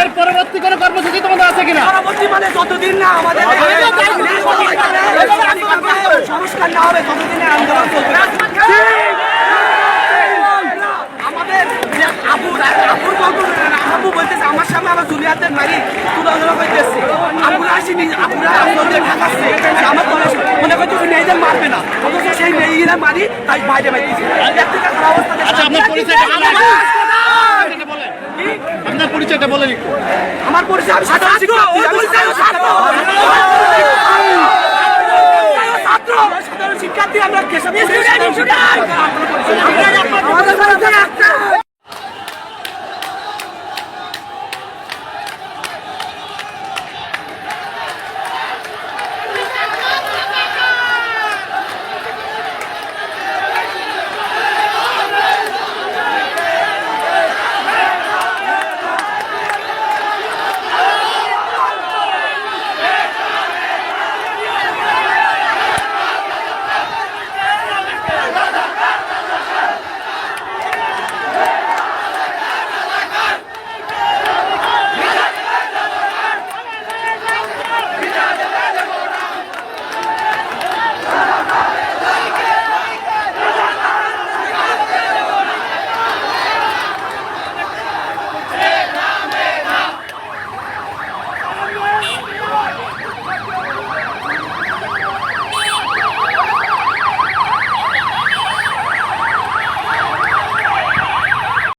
এর পরবর্তী কোনো কর্মসূচি তোমাদের আছে কিনা? পরবর্তী মানে যতদিন না আমাদের সংস্কার না হবে ততদিনে আন্দোলন চলবে। আমাদের যে আবু আবুর আবু বলতেছে আমার সামনে আমার জুনিয়ারদের মারি তুলে আন্দোলন করতেছে আবুরা আসেনি আবুরা আন্দোলন ঢাকাচ্ছে। আমার দলে মনে করতেছে মেয়েদের মারবে না। অথচ সেই মেয়েরা মারি তাই বাইরে বাইতেছে। আচ্ছা আপনার পরিচয়টা বলেন। আমার পরিচয় আপনারা